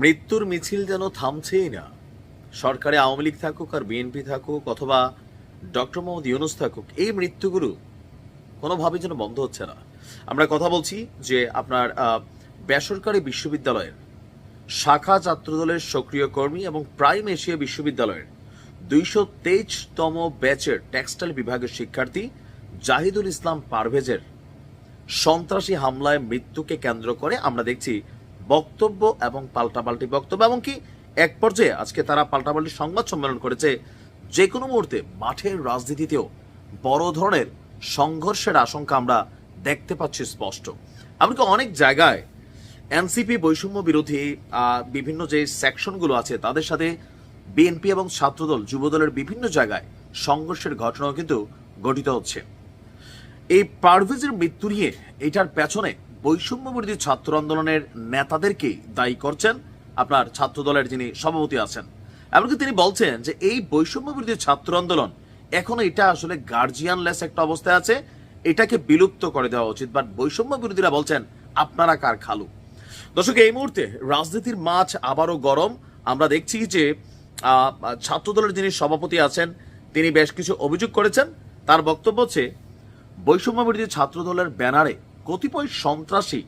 মৃত্যুর মিছিল যেন থামছেই না। সরকারে আওয়ামী লীগ থাকুক আর বিএনপি থাকুক অথবা ডক্টর মোহাম্মদ ইউনুস থাকুক, এই মৃত্যুগুলো কোনোভাবে যেন বন্ধ হচ্ছে না। আমরা কথা বলছি যে আপনার বেসরকারি বিশ্ববিদ্যালয়ের শাখা ছাত্রদলের সক্রিয় কর্মী এবং প্রাইম এশিয়া বিশ্ববিদ্যালয়ের দুইশো তেইশতম ব্যাচের টেক্সটাইল বিভাগের শিক্ষার্থী জাহিদুল ইসলাম পারভেজের সন্ত্রাসী হামলায় মৃত্যুকে কেন্দ্র করে আমরা দেখছি বক্তব্য এবং পাল্টাপাল্টি বক্তব্য, এমনকি এক পর্যায়ে আজকে তারা পাল্টাপাল্টি সংবাদ সম্মেলন করেছে। যে কোনো মুহূর্তে মাঠের রাজনীতিতেও বড় ধরনের সংঘর্ষের আশঙ্কা আমরা দেখতে পাচ্ছি স্পষ্ট। এমনকি অনেক জায়গায় এনসিপি বৈষম্য বিরোধী বিভিন্ন যে সেকশনগুলো আছে, তাদের সাথে বিএনপি এবং ছাত্রদল, যুবদলের বিভিন্ন জায়গায় সংঘর্ষের ঘটনাও কিন্তু গঠিত হচ্ছে। এই পারভেজের মৃত্যু নিয়ে এটার পেছনে বৈষম্য বিরোধী ছাত্র আন্দোলনের নেতাদেরকেই দায়ী করছেন আপনার ছাত্র দলের যিনি সভাপতি আছেন। এমনকি তিনি বলছেন যে এই বৈষম্য বিরোধী ছাত্র আন্দোলন এখন এটা আসলে গার্জিয়ানলেস একটা অবস্থায় আছে এটাকে বিলুপ্ত করে দেওয়া উচিত। বাট বৈষম্য বিরোধীরা বলছেন আপনারা কার খালু? দর্শক এই মুহূর্তে রাজনীতির মাছ আবারও গরম। আমরা দেখছি যে আহ, ছাত্রদলের যিনি সভাপতি আছেন তিনি বেশ কিছু অভিযোগ করেছেন। তার বক্তব্য হচ্ছে বৈষম্য বিরোধী ছাত্রদলের ব্যানারে কতিপয় সন্ত্রাসী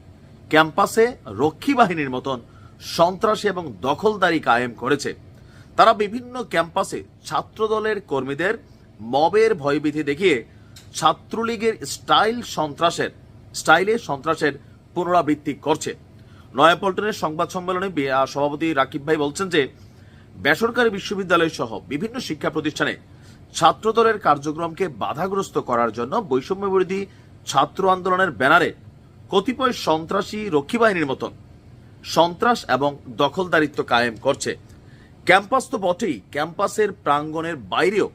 ক্যাম্পাসে রক্ষী বাহিনীর মতন সন্ত্রাসী এবং দখলদারি কায়েম করেছে। তারা বিভিন্ন ক্যাম্পাসে ছাত্রদলের কর্মীদের মবের ভয়ভীতি দেখিয়ে ছাত্রলীগের স্টাইল সন্ত্রাসের, স্টাইলে সন্ত্রাসের পুনরাবৃত্তি করছে। নয়াপল্টনের সংবাদ সম্মেলনে সভাপতি রাকিব ভাই বলছেন যে, বেসরকারি বিশ্ববিদ্যালয় সহ বিভিন্ন শিক্ষা প্রতিষ্ঠানে ছাত্রদলের কার্যক্রমকে বাধাগ্রস্ত করার জন্য বৈষম্য বিরোধী ছাত্র আন্দোলনের ব্যানারে কতিপয় সন্ত্রাসী রক্ষী বাহিনীর মতন সন্ত্রাস এবং দখলদারিত্ব কায়েম করছে। ক্যাম্পাস তো বটেই, ক্যাম্পাসের প্রাঙ্গণের বাইরেও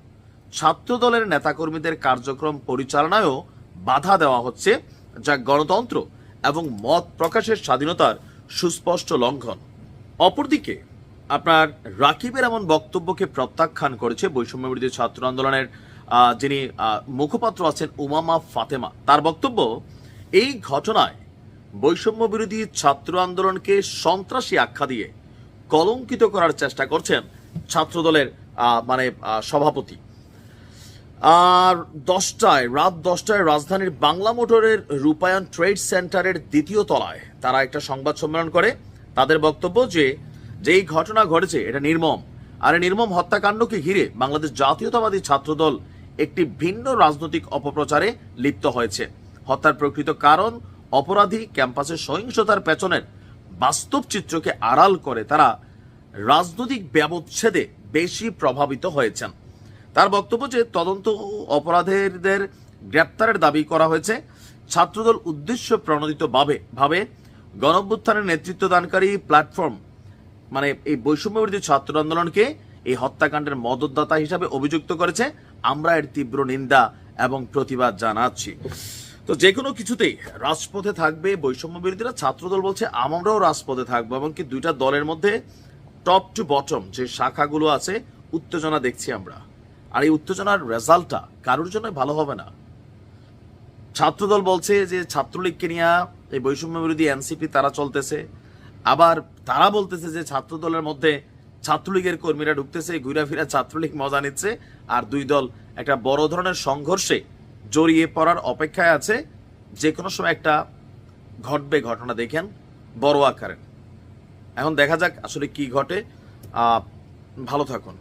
ছাত্রদলের নেতাকর্মীদের কার্যক্রম পরিচালনায়ও বাধা দেওয়া হচ্ছে, যা গণতন্ত্র এবং মত প্রকাশের স্বাধীনতার সুস্পষ্ট লঙ্ঘন। অপরদিকে, আপনার রাকিবের এমন বক্তব্যকে প্রত্যাখ্যান করেছে বৈষম্য বিরোধী ছাত্র আন্দোলনের যিনি মুখপাত্র আছেন উমামা ফাতেমা। তার বক্তব্য, এই ঘটনায় বৈষম্য বিরোধী ছাত্র আন্দোলনকে সন্ত্রাসী আখ্যা দিয়ে কলঙ্কিত করার চেষ্টা করছেন ছাত্রদলের মানে সভাপতি। আর দশটায়, রাত দশটায় রাজধানীর বাংলা মোটরের রূপায়ণ ট্রেড সেন্টারের দ্বিতীয় তলায় তারা একটা সংবাদ সম্মেলন করে। তাদের বক্তব্য যে যেই ঘটনা ঘটেছে, এটা নির্মম। আর নির্মম হত্যাকাণ্ডকে ঘিরে বাংলাদেশ জাতীয়তাবাদী ছাত্রদল একটি ভিন্ন রাজনৈতিক অপপ্রচারে লিপ্ত হয়েছে। হত্যার প্রকৃত কারণ অপরাধী ক্যাম্পাসের সহিংসতার পেছনের বাস্তব চিত্রকে আড়াল করে তারা রাজনৈতিক ব্যবচ্ছেদে বেশি প্রভাবিত হয়েছেন। তার বক্তব্য যে তদন্ত অপরাধীদের গ্রেপ্তারের দাবি করা হয়েছে, ছাত্রদল উদ্দেশ্য প্রণোদিত ভাবে ভাবে গণঅভ্যুত্থানের নেতৃত্ব দানকারী প্ল্যাটফর্ম মানে এই বৈষম্য বিরোধী ছাত্র আন্দোলনকে এই হত্যাকাণ্ডের মদতদাতা হিসাবে অভিযুক্ত করেছে। আমরা এর তীব্র নিন্দা এবং প্রতিবাদ জানাচ্ছি। তো যে কোনো কিছুতেই রাজপথে থাকবে বৈষম্য বিরোধীরা, ছাত্রদল বলছে আমরাও রাজপথে থাকব, এমনকি দুইটা দলের মধ্যে টপ টু বটম যে শাখাগুলো আছে, উত্তেজনা দেখছি আমরা। আর এই উত্তেজনার রেজাল্টটা কারোর জন্য ভালো হবে না? ছাত্রদল বলছে যে ছাত্রলীগকে নিয়ে এই বৈষম্য বিরোধী এনসিপি তারা চলতেছে। আবার তারা বলতেছে যে ছাত্রদলের মধ্যে ছাত্রলীগের কর্মীরা ঢুকতেছে ঘুরা ফিরা ছাত্রলীগ মজা নিচ্ছে আর দুই দল একটা বড় ধরনের সংঘর্ষে জড়িয়ে পড়ার অপেক্ষায় আছে। যে কোনো সময় একটা ঘটবে, ঘটনা দেখেন, বড় আকারে। এখন দেখা যাক আসলে কি ঘটে। ভালো থাকুন।